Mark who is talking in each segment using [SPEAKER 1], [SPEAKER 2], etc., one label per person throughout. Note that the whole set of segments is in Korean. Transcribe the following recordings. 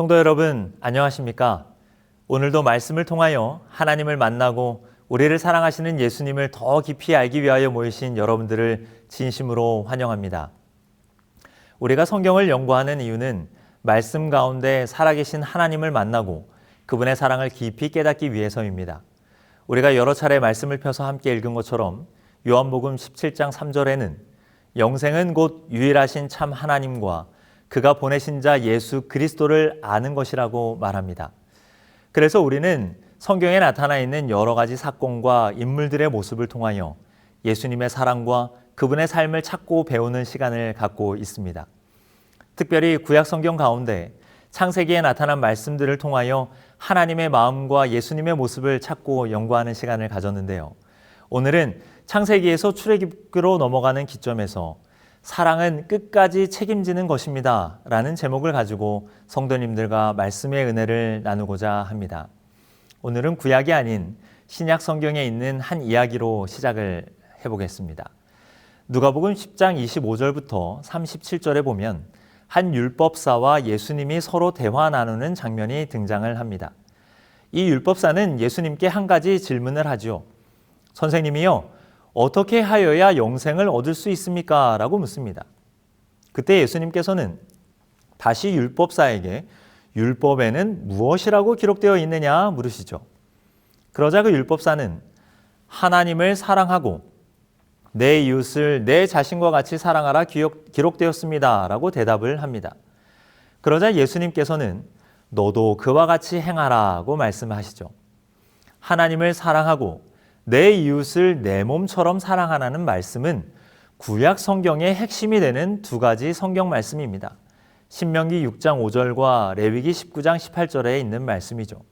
[SPEAKER 1] 성도 여러분, 안녕하십니까? 오늘도 말씀을 통하여 하나님을 만나고 우리를 사랑하시는 예수님을 더 깊이 알기 위하여 모이신 여러분들을 진심으로 환영합니다. 우리가 성경을 연구하는 이유는 말씀 가운데 살아계신 하나님을 만나고 그분의 사랑을 깊이 깨닫기 위해서입니다. 우리가 여러 차례 말씀을 펴서 함께 읽은 것처럼 요한복음 17장 3절에는 영생은 곧 유일하신 참 하나님과 그가 보내신 자 예수 그리스도를 아는 것이라고 말합니다. 그래서 우리는 성경에 나타나 있는 여러 가지 사건과 인물들의 모습을 통하여 예수님의 사랑과 그분의 삶을 찾고 배우는 시간을 갖고 있습니다. 특별히 구약 성경 가운데 창세기에 나타난 말씀들을 통하여 하나님의 마음과 예수님의 모습을 찾고 연구하는 시간을 가졌는데요. 오늘은 창세기에서 출애굽기로 넘어가는 기점에서 사랑은 끝까지 책임지는 것입니다. 라는 제목을 가지고 성도님들과 말씀의 은혜를 나누고자 합니다. 오늘은 구약이 아닌 신약 성경에 있는 한 이야기로 시작을 해보겠습니다. 누가복음 10장 25절부터 37절에 보면 한 율법사와 예수님이 서로 대화 나누는 장면이 등장을 합니다. 이 율법사는 예수님께 한 가지 질문을 하죠. 선생님이요, 어떻게 하여야 영생을 얻을 수 있습니까? 라고 묻습니다. 그때 예수님께서는 다시 율법사에게 율법에는 무엇이라고 기록되어 있느냐 물으시죠. 그러자 그 율법사는 하나님을 사랑하고 내 이웃을 내 자신과 같이 사랑하라 기록되었습니다. 라고 대답을 합니다. 그러자 예수님께서는 너도 그와 같이 행하라고 말씀하시죠. 하나님을 사랑하고 내 이웃을 내 몸처럼 사랑하라는 말씀은 구약 성경의 핵심이 되는 두 가지 성경 말씀입니다. 신명기 6장 5절과 레위기 19장 18절에 있는 말씀이죠.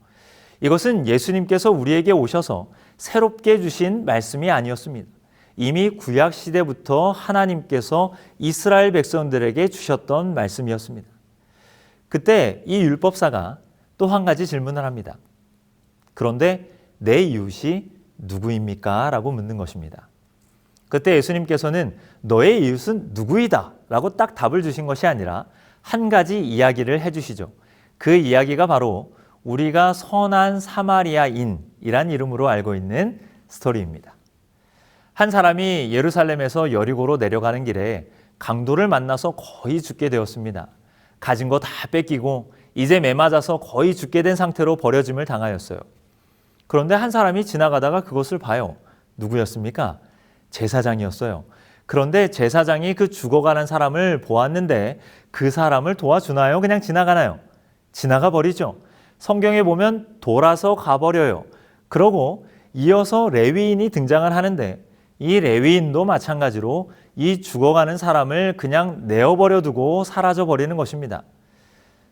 [SPEAKER 1] 이것은 예수님께서 우리에게 오셔서 새롭게 주신 말씀이 아니었습니다. 이미 구약 시대부터 하나님께서 이스라엘 백성들에게 주셨던 말씀이었습니다. 그때 이 율법사가 또 한 가지 질문을 합니다. 그런데 내 이웃이 누구입니까? 라고 묻는 것입니다. 그때 예수님께서는 너의 이웃은 누구이다 라고 딱 답을 주신 것이 아니라 한 가지 이야기를 해주시죠. 그 이야기가 바로 우리가 선한 사마리아인이란 이름으로 알고 있는 스토리입니다. 한 사람이 예루살렘에서 여리고로 내려가는 길에 강도를 만나서 거의 죽게 되었습니다. 가진 거 다 뺏기고 이제 매맞아서 거의 죽게 된 상태로 버려짐을 당하였어요. 그런데 한 사람이 지나가다가 그것을 봐요. 누구였습니까? 제사장이었어요. 그런데 제사장이 그 죽어가는 사람을 보았는데 그 사람을 도와주나요? 그냥 지나가나요? 지나가 버리죠. 성경에 보면 돌아서 가버려요. 그러고 이어서 레위인이 등장을 하는데 이 레위인도 마찬가지로 이 죽어가는 사람을 그냥 내어버려 두고 사라져 버리는 것입니다.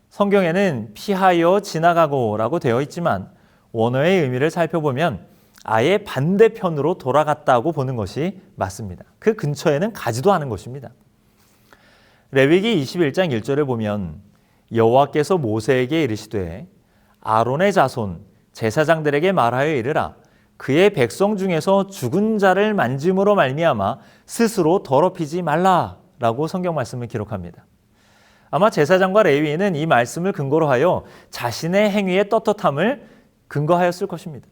[SPEAKER 1] 성경에는 피하여 지나가고 라고 되어 있지만 원어의 의미를 살펴보면 아예 반대편으로 돌아갔다고 보는 것이 맞습니다. 그 근처에는 가지도 않은 것입니다. 레위기 21장 1절에 보면 여호와께서 모세에게 이르시되 아론의 자손 제사장들에게 말하여 이르라 그의 백성 중에서 죽은 자를 만짐으로 말미암아 스스로 더럽히지 말라라고 성경 말씀을 기록합니다. 아마 제사장과 레위인은 이 말씀을 근거로 하여 자신의 행위의 떳떳함을 근거하였을 것입니다.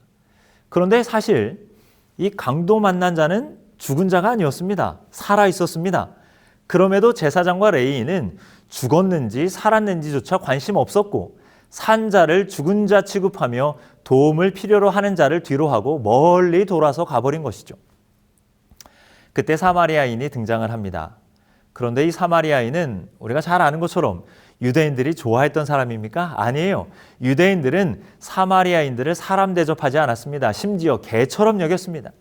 [SPEAKER 1] 그런데 사실 이 강도 만난 자는 죽은 자가 아니었습니다. 살아 있었습니다. 그럼에도 제사장과 레이인은 죽었는지 살았는지조차 관심 없었고 산 자를 죽은 자 취급하며 도움을 필요로 하는 자를 뒤로 하고 멀리 돌아서 가버린 것이죠. 그때 사마리아인이 등장을 합니다. 그런데 이 사마리아인은 우리가 잘 아는 것처럼 유대인들이 좋아했던 사람입니까? 아니에요. 유대인들은 사마리아인들을 사람 대접하지 않았습니다. 심지어 개처럼 여겼습니다.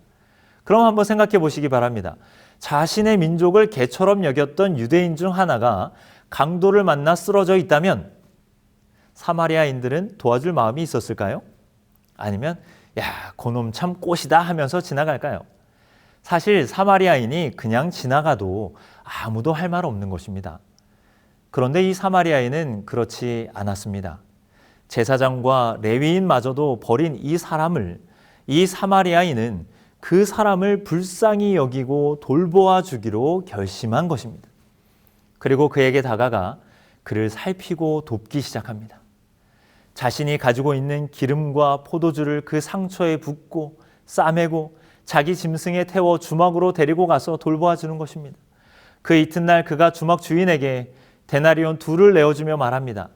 [SPEAKER 1] 그럼 한번 생각해 보시기 바랍니다. 자신의 민족을 개처럼 여겼던 유대인 중 하나가 강도를 만나 쓰러져 있다면 사마리아인들은 도와줄 마음이 있었을까요? 아니면 야, 그놈 참 꽃이다 하면서 지나갈까요? 사실 사마리아인이 그냥 지나가도 아무도 할 말 없는 것입니다. 그런데 이 사마리아인은 그렇지 않았습니다. 제사장과 레위인마저도 버린 이 사람을 이 사마리아인은 그 사람을 불쌍히 여기고 돌보아 주기로 결심한 것입니다. 그리고 그에게 다가가 그를 살피고 돕기 시작합니다. 자신이 가지고 있는 기름과 포도주를 그 상처에 붓고 싸매고 자기 짐승에 태워 주막으로 데리고 가서 돌보아 주는 것입니다. 그 이튿날 그가 주막 주인에게 데나리온 둘을 내어주며 말합니다.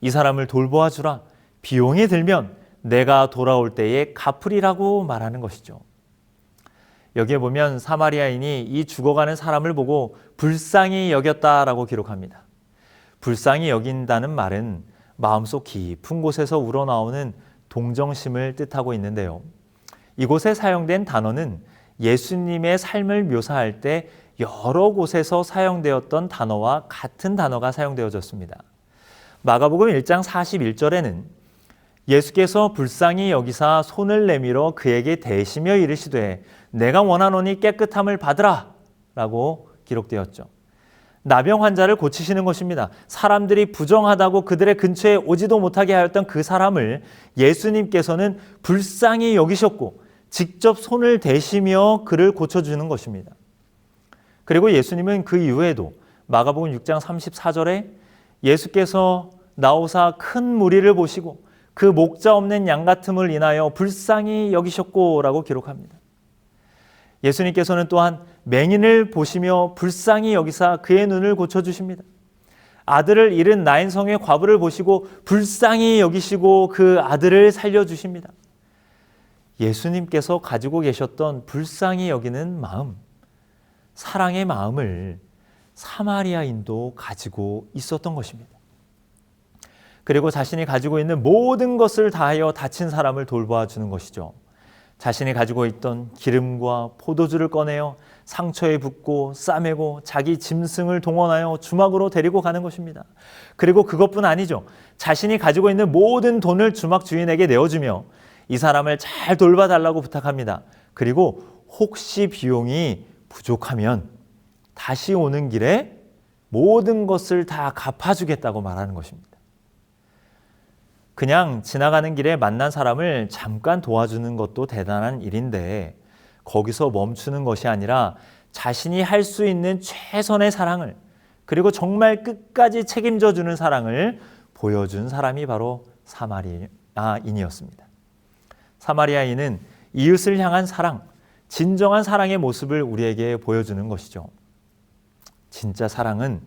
[SPEAKER 1] 이 사람을 돌보아 주라. 비용이 들면 내가 돌아올 때에 갚으리라고 말하는 것이죠. 여기에 보면 사마리아인이 이 죽어가는 사람을 보고 불쌍히 여겼다라고 기록합니다. 불쌍히 여긴다는 말은 마음속 깊은 곳에서 우러나오는 동정심을 뜻하고 있는데요. 이곳에 사용된 단어는 예수님의 삶을 묘사할 때 여러 곳에서 사용되었던 단어와 같은 단어가 사용되어졌습니다. 마가복음 1장 41절에는 예수께서 불쌍히 여기사 손을 내밀어 그에게 대시며 이르시되 내가 원하노니 깨끗함을 받으라 라고 기록되었죠. 나병 환자를 고치시는 것입니다. 사람들이 부정하다고 그들의 근처에 오지도 못하게 하였던 그 사람을 예수님께서는 불쌍히 여기셨고 직접 손을 대시며 그를 고쳐주는 것입니다. 그리고 예수님은 그 이후에도 마가복음 6장 34절에 예수께서 나오사 큰 무리를 보시고 그 목자 없는 양 같음을 인하여 불쌍히 여기셨고라고 기록합니다. 예수님께서는 또한 맹인을 보시며 불쌍히 여기사 그의 눈을 고쳐 주십니다. 아들을 잃은 나인 성의 과부를 보시고 불쌍히 여기시고 그 아들을 살려 주십니다. 예수님께서 가지고 계셨던 불쌍히 여기는 마음, 사랑의 마음을 사마리아인도 가지고 있었던 것입니다. 그리고 자신이 가지고 있는 모든 것을 다하여 다친 사람을 돌보아 주는 것이죠. 자신이 가지고 있던 기름과 포도주를 꺼내어 상처에 붓고 싸매고 자기 짐승을 동원하여 주막으로 데리고 가는 것입니다. 그리고 그것뿐 아니죠. 자신이 가지고 있는 모든 돈을 주막 주인에게 내어주며 이 사람을 잘 돌봐달라고 부탁합니다. 그리고 혹시 비용이 부족하면 다시 오는 길에 모든 것을 다 갚아주겠다고 말하는 것입니다. 그냥 지나가는 길에 만난 사람을 잠깐 도와주는 것도 대단한 일인데 거기서 멈추는 것이 아니라 자신이 할 수 있는 최선의 사랑을 그리고 정말 끝까지 책임져 주는 사랑을 보여준 사람이 바로 사마리아인이었습니다. 사마리아인은 이웃을 향한 사랑, 진정한 사랑의 모습을 우리에게 보여주는 것이죠. 진짜 사랑은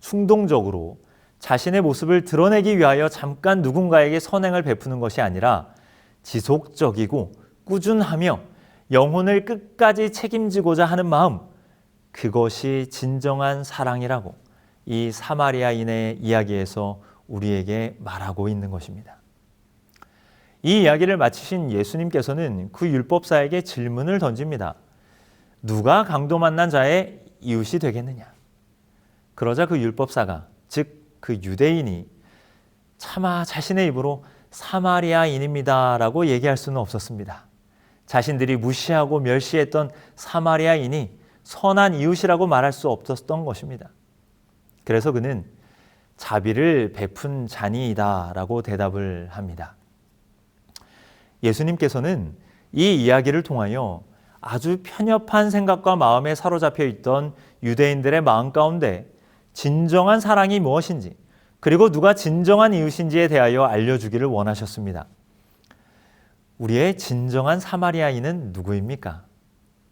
[SPEAKER 1] 충동적으로 자신의 모습을 드러내기 위하여 잠깐 누군가에게 선행을 베푸는 것이 아니라 지속적이고 꾸준하며 영혼을 끝까지 책임지고자 하는 마음, 그것이 진정한 사랑이라고 이 사마리아인의 이야기에서 우리에게 말하고 있는 것입니다. 이 이야기를 마치신 예수님께서는 그 율법사에게 질문을 던집니다. 누가 강도 만난 자의 이웃이 되겠느냐? 그러자 그 율법사가 즉 그 유대인이 차마 자신의 입으로 사마리아인입니다라고 얘기할 수는 없었습니다. 자신들이 무시하고 멸시했던 사마리아인이 선한 이웃이라고 말할 수 없었던 것입니다. 그래서 그는 자비를 베푼 자니이다라고 대답을 합니다. 예수님께서는 이 이야기를 통하여 아주 편협한 생각과 마음에 사로잡혀 있던 유대인들의 마음 가운데 진정한 사랑이 무엇인지 그리고 누가 진정한 이웃인지에 대하여 알려주기를 원하셨습니다. 우리의 진정한 사마리아인은 누구입니까?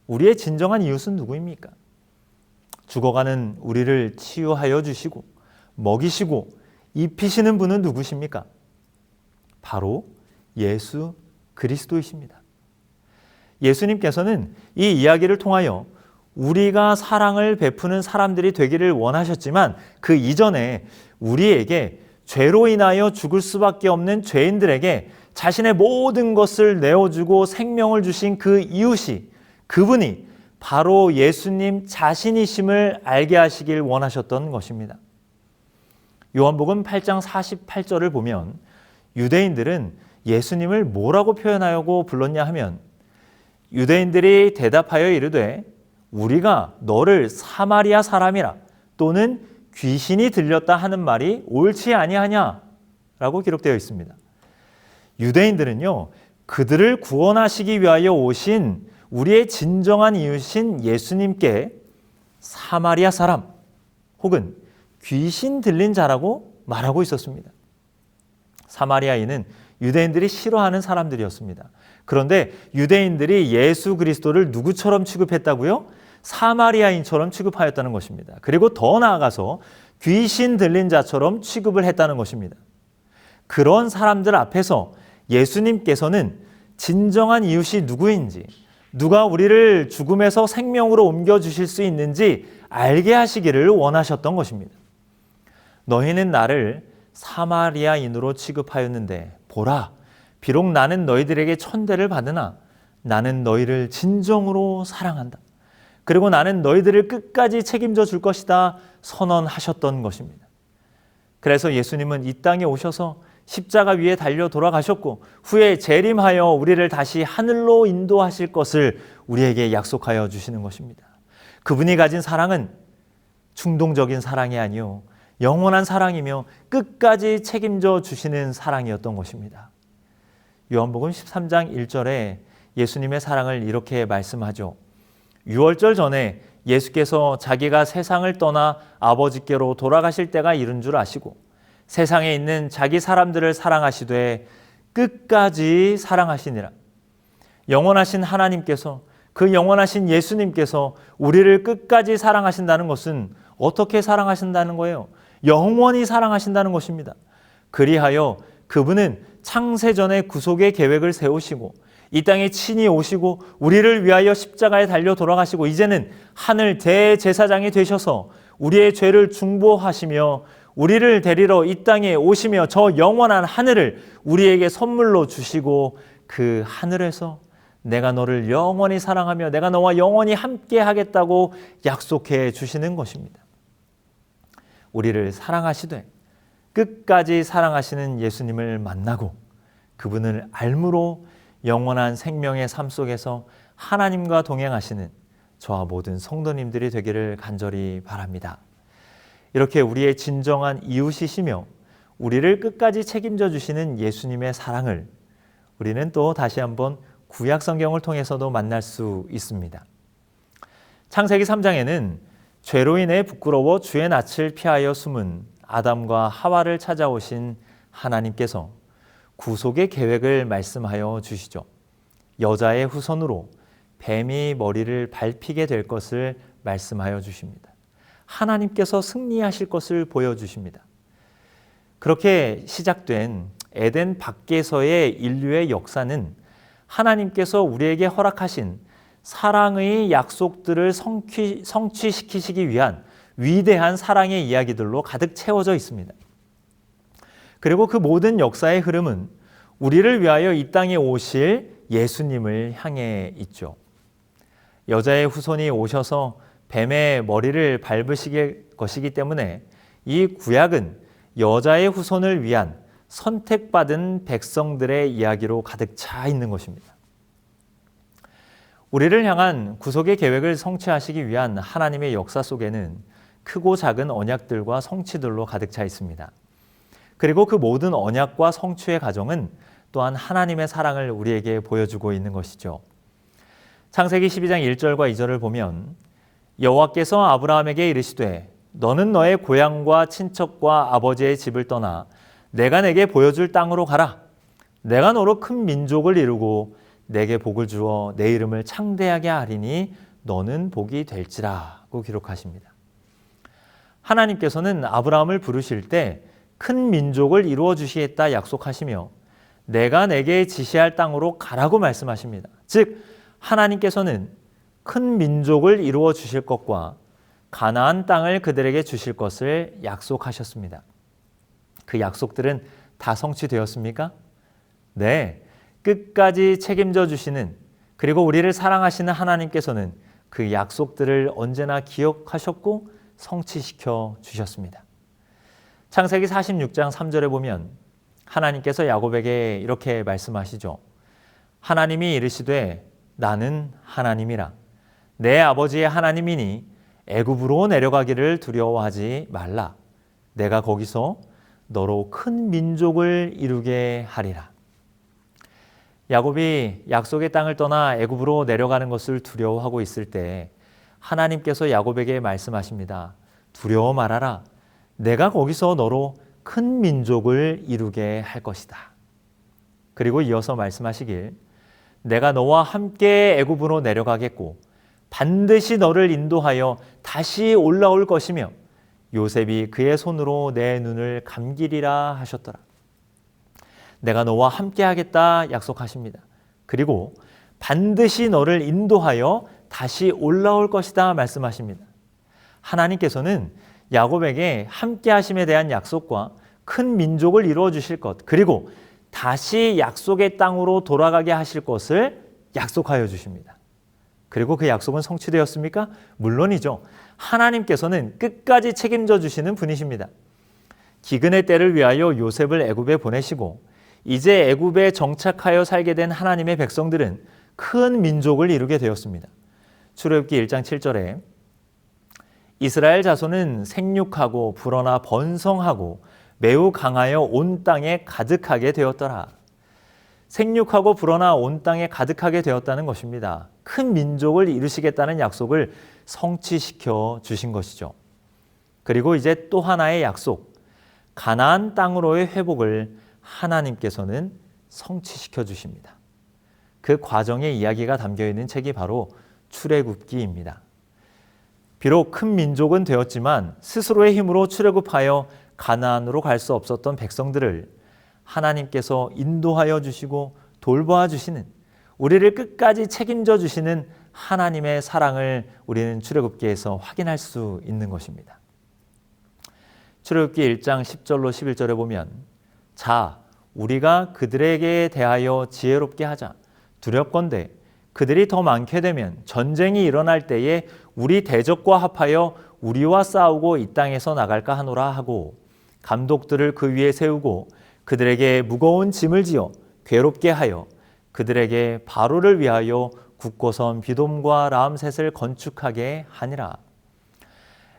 [SPEAKER 1] 우리의 진정한 이웃은 누구입니까? 죽어가는 우리를 치유하여 주시고 먹이시고 입히시는 분은 누구십니까? 바로 예수 그리스도이십니다. 예수님께서는 이 이야기를 통하여 우리가 사랑을 베푸는 사람들이 되기를 원하셨지만 그 이전에 우리에게 죄로 인하여 죽을 수밖에 없는 죄인들에게 자신의 모든 것을 내어주고 생명을 주신 그 이웃이 그분이 바로 예수님 자신이심을 알게 하시길 원하셨던 것입니다. 요한복음 8장 48절을 보면 유대인들은 예수님을 뭐라고 표현하려고 불렀냐 하면 유대인들이 대답하여 이르되 우리가 너를 사마리아 사람이라 또는 귀신이 들렸다 하는 말이 옳지 아니하냐라고 기록되어 있습니다. 유대인들은요, 그들을 구원하시기 위하여 오신 우리의 진정한 이웃인 예수님께 사마리아 사람 혹은 귀신 들린 자라고 말하고 있었습니다. 사마리아인은 유대인들이 싫어하는 사람들이었습니다. 그런데 유대인들이 예수 그리스도를 누구처럼 취급했다고요? 사마리아인처럼 취급하였다는 것입니다. 그리고 더 나아가서 귀신 들린 자처럼 취급을 했다는 것입니다. 그런 사람들 앞에서 예수님께서는 진정한 이웃이 누구인지, 누가 우리를 죽음에서 생명으로 옮겨 주실 수 있는지 알게 하시기를 원하셨던 것입니다. 너희는 나를 사마리아인으로 취급하였는데 보라 비록 나는 너희들에게 천대를 받으나 나는 너희를 진정으로 사랑한다. 그리고 나는 너희들을 끝까지 책임져 줄 것이다 선언하셨던 것입니다. 그래서 예수님은 이 땅에 오셔서 십자가 위에 달려 돌아가셨고 후에 재림하여 우리를 다시 하늘로 인도하실 것을 우리에게 약속하여 주시는 것입니다. 그분이 가진 사랑은 충동적인 사랑이 아니요 영원한 사랑이며 끝까지 책임져 주시는 사랑이었던 것입니다. 요한복음 13장 1절에 예수님의 사랑을 이렇게 말씀하죠. 6월절 전에 예수께서 자기가 세상을 떠나 아버지께로 돌아가실 때가 이른 줄 아시고 세상에 있는 자기 사람들을 사랑하시되 끝까지 사랑하시니라. 영원하신 하나님께서 그 영원하신 예수님께서 우리를 끝까지 사랑하신다는 것은 어떻게 사랑하신다는 거예요? 영원히 사랑하신다는 것입니다. 그리하여 그분은 창세전에 구속의 계획을 세우시고 이 땅에 친히 오시고 우리를 위하여 십자가에 달려 돌아가시고 이제는 하늘 대제사장이 되셔서 우리의 죄를 중보하시며 우리를 데리러 이 땅에 오시며 저 영원한 하늘을 우리에게 선물로 주시고 그 하늘에서 내가 너를 영원히 사랑하며 내가 너와 영원히 함께 하겠다고 약속해 주시는 것입니다. 우리를 사랑하시되 끝까지 사랑하시는 예수님을 만나고 그분을 알므로 영원한 생명의 삶 속에서 하나님과 동행하시는 저와 모든 성도님들이 되기를 간절히 바랍니다. 이렇게 우리의 진정한 이웃이시며 우리를 끝까지 책임져 주시는 예수님의 사랑을 우리는 또 다시 한번 구약 성경을 통해서도 만날 수 있습니다. 창세기 3장에는 죄로 인해 부끄러워 주의 낯을 피하여 숨은 아담과 하와를 찾아오신 하나님께서 구속의 계획을 말씀하여 주시죠. 여자의 후손으로 뱀이 머리를 밟히게 될 것을 말씀하여 주십니다. 하나님께서 승리하실 것을 보여주십니다. 그렇게 시작된 에덴 밖에서의 인류의 역사는 하나님께서 우리에게 허락하신 사랑의 약속들을 성취, 성취시키시기 위한 위대한 사랑의 이야기들로 가득 채워져 있습니다. 그리고 그 모든 역사의 흐름은 우리를 위하여 이 땅에 오실 예수님을 향해 있죠. 여자의 후손이 오셔서 뱀의 머리를 밟으실 것이기 때문에 이 구약은 여자의 후손을 위한 선택받은 백성들의 이야기로 가득 차 있는 것입니다. 우리를 향한 구속의 계획을 성취하시기 위한 하나님의 역사 속에는 크고 작은 언약들과 성취들로 가득 차 있습니다. 그리고 그 모든 언약과 성취의 과정은 또한 하나님의 사랑을 우리에게 보여주고 있는 것이죠. 창세기 12장 1절과 2절을 보면 여호와께서 아브라함에게 이르시되 너는 너의 고향과 친척과 아버지의 집을 떠나 내가 내게 보여줄 땅으로 가라. 내가 너로 큰 민족을 이루고 내게 복을 주어 내 이름을 창대하게 하리니 너는 복이 될지라고 기록하십니다. 하나님께서는 아브라함을 부르실 때 큰 민족을 이루어 주시겠다 약속하시며 내가 내게 지시할 땅으로 가라고 말씀하십니다. 즉 하나님께서는 큰 민족을 이루어 주실 것과 가나안 땅을 그들에게 주실 것을 약속하셨습니다. 그 약속들은 다 성취되었습니까? 네. 끝까지 책임져 주시는 그리고 우리를 사랑하시는 하나님께서는 그 약속들을 언제나 기억하셨고 성취시켜 주셨습니다. 창세기 46장 3절에 보면 하나님께서 야곱에게 이렇게 말씀하시죠. 하나님이 이르시되 나는 하나님이라 내 아버지의 하나님이니 애굽으로 내려가기를 두려워하지 말라. 내가 거기서 너로 큰 민족을 이루게 하리라. 야곱이 약속의 땅을 떠나 애굽으로 내려가는 것을 두려워하고 있을 때 하나님께서 야곱에게 말씀하십니다. 두려워 말아라. 내가 거기서 너로 큰 민족을 이루게 할 것이다. 그리고 이어서 말씀하시길 내가 너와 함께 애굽으로 내려가겠고 반드시 너를 인도하여 다시 올라올 것이며 요셉이 그의 손으로 내 눈을 감기리라 하셨더라. 내가 너와 함께 하겠다 약속하십니다. 그리고 반드시 너를 인도하여 다시 올라올 것이다 말씀하십니다. 하나님께서는 야곱에게 함께 하심에 대한 약속과 큰 민족을 이루어 주실 것, 그리고 다시 약속의 땅으로 돌아가게 하실 것을 약속하여 주십니다. 그리고 그 약속은 성취되었습니까? 물론이죠. 하나님께서는 끝까지 책임져 주시는 분이십니다. 기근의 때를 위하여 요셉을 애굽에 보내시고 이제 애굽에 정착하여 살게 된 하나님의 백성들은 큰 민족을 이루게 되었습니다. 출애굽기 1장 7절에 이스라엘 자손은 생육하고 불어나 번성하고 매우 강하여 온 땅에 가득하게 되었더라. 생육하고 불어나 온 땅에 가득하게 되었다는 것입니다. 큰 민족을 이루시겠다는 약속을 성취시켜 주신 것이죠. 그리고 이제 또 하나의 약속, 가나안 땅으로의 회복을 하나님께서는 성취시켜 주십니다. 그 과정의 이야기가 담겨 있는 책이 바로 출애굽기입니다. 비록 큰 민족은 되었지만 스스로의 힘으로 출애굽하여 가나안으로 갈 수 없었던 백성들을 하나님께서 인도하여 주시고 돌보아 주시는 우리를 끝까지 책임져 주시는 하나님의 사랑을 우리는 출애굽기에서 확인할 수 있는 것입니다. 출애굽기 1장 10절로 11절에 보면 자 우리가 그들에게 대하여 지혜롭게 하자 두렵건대 그들이 더 많게 되면 전쟁이 일어날 때에 우리 대적과 합하여 우리와 싸우고 이 땅에서 나갈까 하노라 하고 감독들을 그 위에 세우고 그들에게 무거운 짐을 지어 괴롭게 하여 그들에게 바로를 위하여 국고선 비돔과 라암셋을 건축하게 하니라.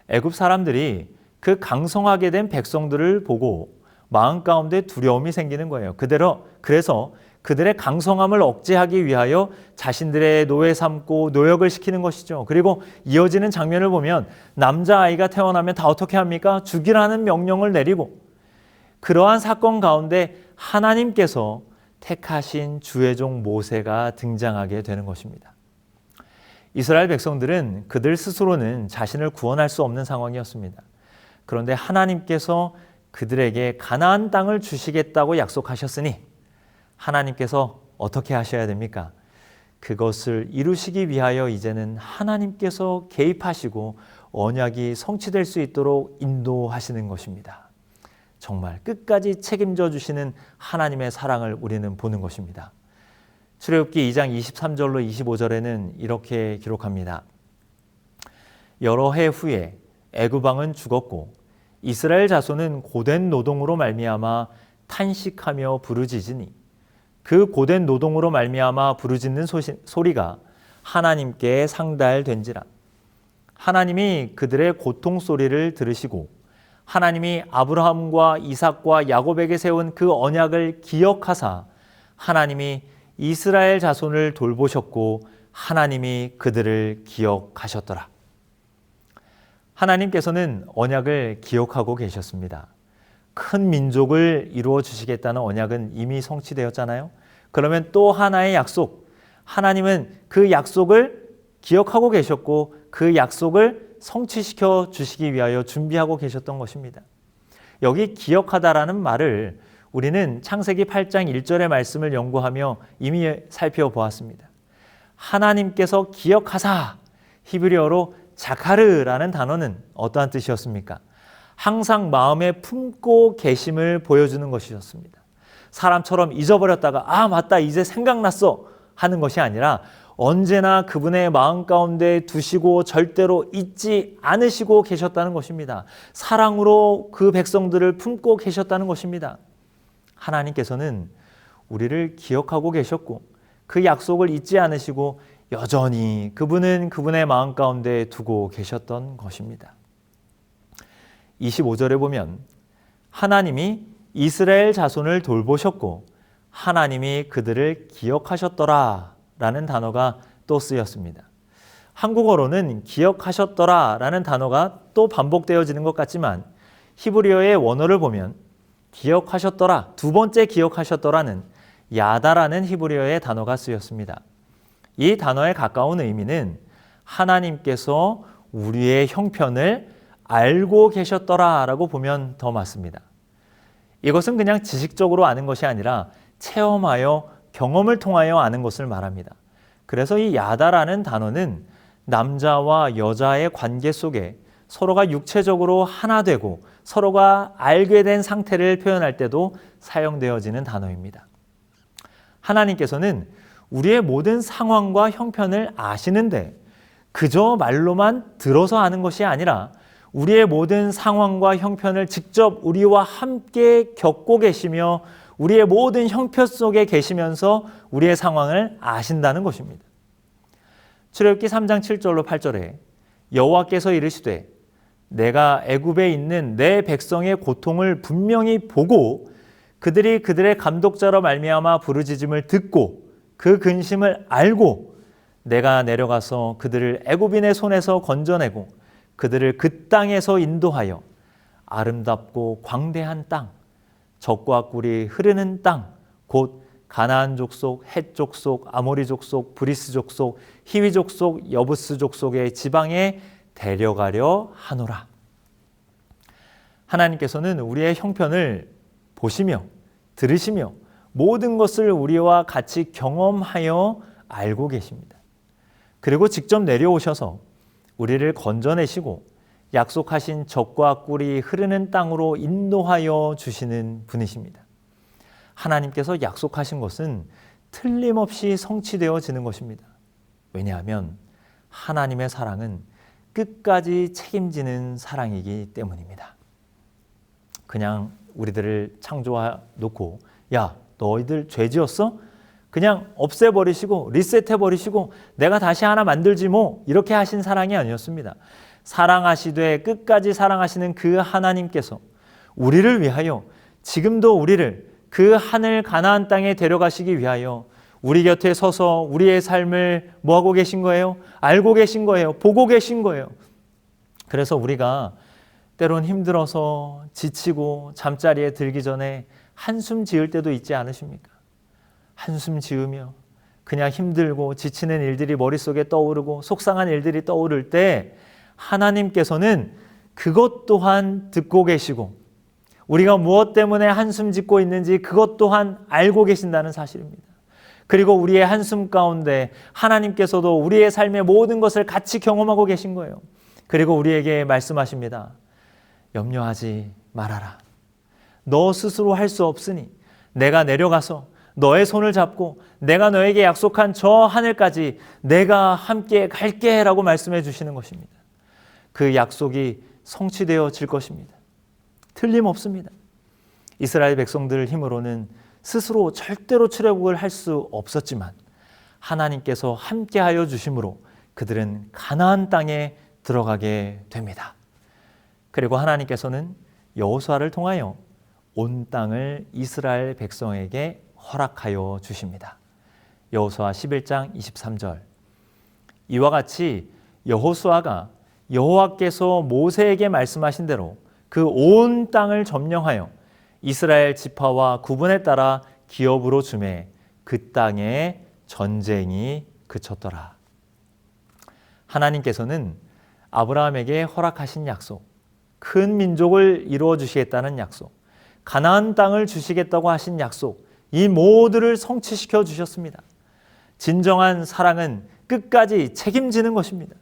[SPEAKER 1] 애굽 사람들이 그 강성하게 된 백성들을 보고 마음 가운데 두려움이 생기는 거예요. 그대로 그래서 그들의 강성함을 억제하기 위하여 자신들의 노예 삼고 노역을 시키는 것이죠. 그리고 이어지는 장면을 보면 남자 아이가 태어나면 다 어떻게 합니까? 죽이라는 명령을 내리고 그러한 사건 가운데 하나님께서 택하신 주의 종 모세가 등장하게 되는 것입니다. 이스라엘 백성들은 그들 스스로는 자신을 구원할 수 없는 상황이었습니다. 그런데 하나님께서 그들에게 가나안 땅을 주시겠다고 약속하셨으니 하나님께서 어떻게 하셔야 됩니까? 그것을 이루시기 위하여 이제는 하나님께서 개입하시고 언약이 성취될 수 있도록 인도하시는 것입니다. 정말 끝까지 책임져 주시는 하나님의 사랑을 우리는 보는 것입니다. 출애굽기 2장 23절로 25절에는 이렇게 기록합니다. 여러 해 후에 애굽 왕은 죽었고 이스라엘 자손은 고된 노동으로 말미암아 탄식하며 부르짖으니 그 고된 노동으로 말미암아 부르짖는 소리가 하나님께 상달된지라 하나님이 그들의 고통 소리를 들으시고 하나님이 아브라함과 이삭과 야곱에게 세운 그 언약을 기억하사 하나님이 이스라엘 자손을 돌보셨고 하나님이 그들을 기억하셨더라. 하나님께서는 언약을 기억하고 계셨습니다. 큰 민족을 이루어 주시겠다는 언약은 이미 성취되었잖아요. 그러면 또 하나의 약속. 하나님은 그 약속을 기억하고 계셨고 그 약속을 성취시켜 주시기 위하여 준비하고 계셨던 것입니다. 여기 기억하다라는 말을 우리는 창세기 8장 1절의 말씀을 연구하며 이미 살펴보았습니다. 하나님께서 기억하사 히브리어로 자카르라는 단어는 어떠한 뜻이었습니까? 항상 마음에 품고 계심을 보여주는 것이었습니다. 사람처럼 잊어버렸다가 아 맞다 이제 생각났어 하는 것이 아니라 언제나 그분의 마음 가운데 두시고 절대로 잊지 않으시고 계셨다는 것입니다. 사랑으로 그 백성들을 품고 계셨다는 것입니다. 하나님께서는 우리를 기억하고 계셨고 그 약속을 잊지 않으시고 여전히 그분은 그분의 마음 가운데 두고 계셨던 것입니다. 25절에 보면 하나님이 이스라엘 자손을 돌보셨고 하나님이 그들을 기억하셨더라 라는 단어가 또 쓰였습니다. 한국어로는 기억하셨더라 라는 단어가 또 반복되어지는 것 같지만 히브리어의 원어를 보면 기억하셨더라. 두 번째 기억하셨더라는 야다라는 히브리어의 단어가 쓰였습니다. 이 단어에 가까운 의미는 하나님께서 우리의 형편을 알고 계셨더라라고 보면 더 맞습니다. 이것은 그냥 지식적으로 아는 것이 아니라 체험하여 경험을 통하여 아는 것을 말합니다. 그래서 이 야다라는 단어는 남자와 여자의 관계 속에 서로가 육체적으로 하나 되고 서로가 알게 된 상태를 표현할 때도 사용되어지는 단어입니다. 하나님께서는 우리의 모든 상황과 형편을 아시는데 그저 말로만 들어서 아는 것이 아니라 우리의 모든 상황과 형편을 직접 우리와 함께 겪고 계시며 우리의 모든 형편 속에 계시면서 우리의 상황을 아신다는 것입니다. 출애굽기 3장 7절로 8절에 여호와께서 이르시되 내가 애굽에 있는 내 백성의 고통을 분명히 보고 그들이 그들의 감독자로 말미암아 부르짖음을 듣고 그 근심을 알고 내가 내려가서 그들을 애굽인의 손에서 건져내고 그들을 그 땅에서 인도하여 아름답고 광대한 땅, 적과 꿀이 흐르는 땅, 곧 가나안 족속, 헷 족속, 아모리 족속, 브리스 족속, 히위 족속, 여부스 족속의 지방에 데려가려 하노라. 하나님께서는 우리의 형편을 보시며 들으시며 모든 것을 우리와 같이 경험하여 알고 계십니다. 그리고 직접 내려오셔서 우리를 건져내시고 약속하신 적과 꿀이 흐르는 땅으로 인도하여 주시는 분이십니다. 하나님께서 약속하신 것은 틀림없이 성취되어지는 것입니다. 왜냐하면 하나님의 사랑은 끝까지 책임지는 사랑이기 때문입니다. 그냥 우리들을 창조해 놓고 야 너희들 죄 지었어? 그냥 없애버리시고 리셋해버리시고 내가 다시 하나 만들지 뭐 이렇게 하신 사랑이 아니었습니다. 사랑하시되 끝까지 사랑하시는 그 하나님께서 우리를 위하여 지금도 우리를 그 하늘 가나안 땅에 데려가시기 위하여 우리 곁에 서서 우리의 삶을 뭐 하고 계신 거예요? 알고 계신 거예요. 보고 계신 거예요. 그래서 우리가 때론 힘들어서 지치고 잠자리에 들기 전에 한숨 지을 때도 있지 않으십니까? 한숨 지으며 그냥 힘들고 지치는 일들이 머릿속에 떠오르고 속상한 일들이 떠오를 때 하나님께서는 그것 또한 듣고 계시고 우리가 무엇 때문에 한숨 짓고 있는지 그것 또한 알고 계신다는 사실입니다. 그리고 우리의 한숨 가운데 하나님께서도 우리의 삶의 모든 것을 같이 경험하고 계신 거예요. 그리고 우리에게 말씀하십니다. 염려하지 말아라. 너 스스로 할 수 없으니 내가 내려가서 너의 손을 잡고 내가 너에게 약속한 저 하늘까지 내가 함께 갈게 라고 말씀해 주시는 것입니다. 그 약속이 성취되어질 것입니다. 틀림없습니다. 이스라엘 백성들 힘으로는 스스로 절대로 출애굽을 할 수 없었지만 하나님께서 함께하여 주심으로 그들은 가나안 땅에 들어가게 됩니다. 그리고 하나님께서는 여호수아를 통하여 온 땅을 이스라엘 백성에게 허락하여 주십니다. 여호수아 11장 23절. 이와 같이 여호수아가 여호와께서 모세에게 말씀하신 대로 그 온 땅을 점령하여 이스라엘 지파와 구분에 따라 기업으로 주매 그 땅에 전쟁이 그쳤더라. 하나님께서는 아브라함에게 허락하신 약속, 큰 민족을 이루어 주시겠다는 약속, 가나안 땅을 주시겠다고 하신 약속, 이 모두를 성취시켜 주셨습니다. 진정한 사랑은 끝까지 책임지는 것입니다.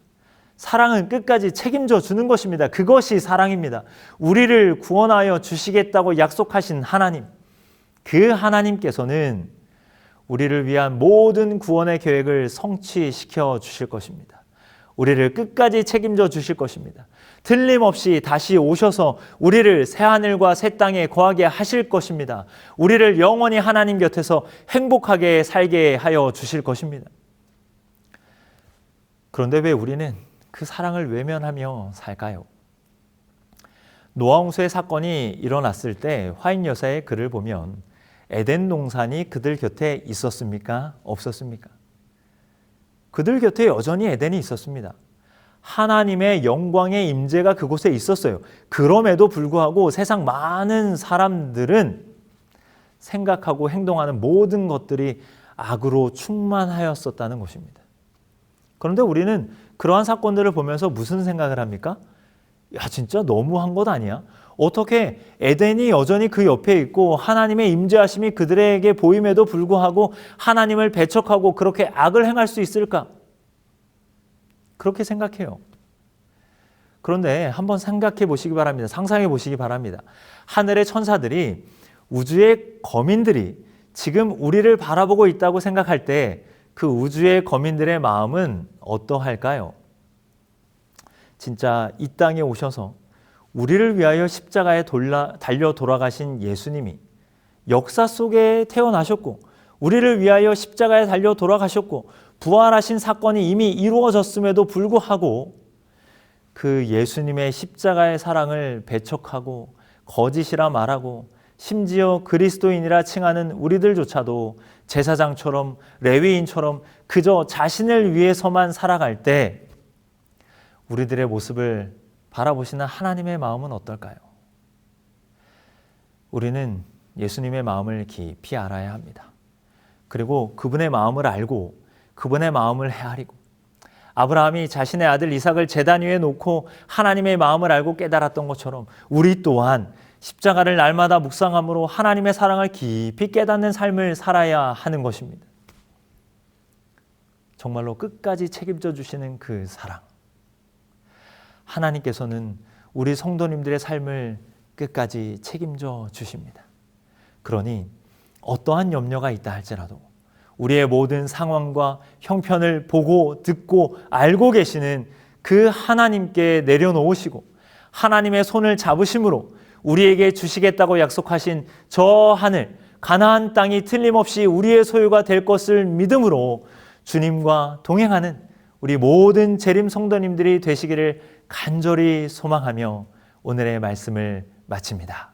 [SPEAKER 1] 사랑은 끝까지 책임져 주는 것입니다. 그것이 사랑입니다. 우리를 구원하여 주시겠다고 약속하신 하나님. 그 하나님께서는 우리를 위한 모든 구원의 계획을 성취시켜 주실 것입니다. 우리를 끝까지 책임져 주실 것입니다. 틀림없이 다시 오셔서 우리를 새하늘과 새 땅에 거하게 하실 것입니다. 우리를 영원히 하나님 곁에서 행복하게 살게 하여 주실 것입니다. 그런데 왜 우리는 그 사랑을 외면하며 살까요? 노아홍수의 사건이 일어났을 때 화인 여사의 글을 보면 에덴 동산이 그들 곁에 있었습니까? 없었습니까? 그들 곁에 여전히 에덴이 있었습니다. 하나님의 영광의 임재가 그곳에 있었어요. 그럼에도 불구하고 세상 많은 사람들은 생각하고 행동하는 모든 것들이 악으로 충만하였었다는 것입니다. 그런데 우리는 그러한 사건들을 보면서 무슨 생각을 합니까? 야, 진짜 너무한 것 아니야? 어떻게 에덴이 여전히 그 옆에 있고 하나님의 임재하심이 그들에게 보임에도 불구하고 하나님을 배척하고 그렇게 악을 행할 수 있을까? 그렇게 생각해요. 그런데 한번 생각해 보시기 바랍니다. 상상해 보시기 바랍니다. 하늘의 천사들이 우주의 거민들이 지금 우리를 바라보고 있다고 생각할 때 그 우주의 거민들의 마음은 어떠할까요? 진짜 이 땅에 오셔서 우리를 위하여 십자가에 돌라, 달려 돌아가신 예수님이 역사 속에 태어나셨고 우리를 위하여 십자가에 달려 돌아가셨고 부활하신 사건이 이미 이루어졌음에도 불구하고 그 예수님의 십자가의 사랑을 배척하고 거짓이라 말하고 심지어 그리스도인이라 칭하는 우리들조차도 제사장처럼 레위인처럼 그저 자신을 위해서만 살아갈 때 우리들의 모습을 바라보시는 하나님의 마음은 어떨까요? 우리는 예수님의 마음을 깊이 알아야 합니다. 그리고 그분의 마음을 알고 그분의 마음을 헤아리고 아브라함이 자신의 아들 이삭을 제단 위에 놓고 하나님의 마음을 알고 깨달았던 것처럼 우리 또한 십자가를 날마다 묵상함으로 하나님의 사랑을 깊이 깨닫는 삶을 살아야 하는 것입니다. 정말로 끝까지 책임져 주시는 그 사랑. 하나님께서는 우리 성도님들의 삶을 끝까지 책임져 주십니다. 그러니 어떠한 염려가 있다 할지라도 우리의 모든 상황과 형편을 보고 듣고 알고 계시는 그 하나님께 내려놓으시고 하나님의 손을 잡으심으로 우리에게 주시겠다고 약속하신 저 하늘 가나안 땅이 틀림없이 우리의 소유가 될 것을 믿음으로 주님과 동행하는 우리 모든 재림 성도님들이 되시기를 간절히 소망하며 오늘의 말씀을 마칩니다.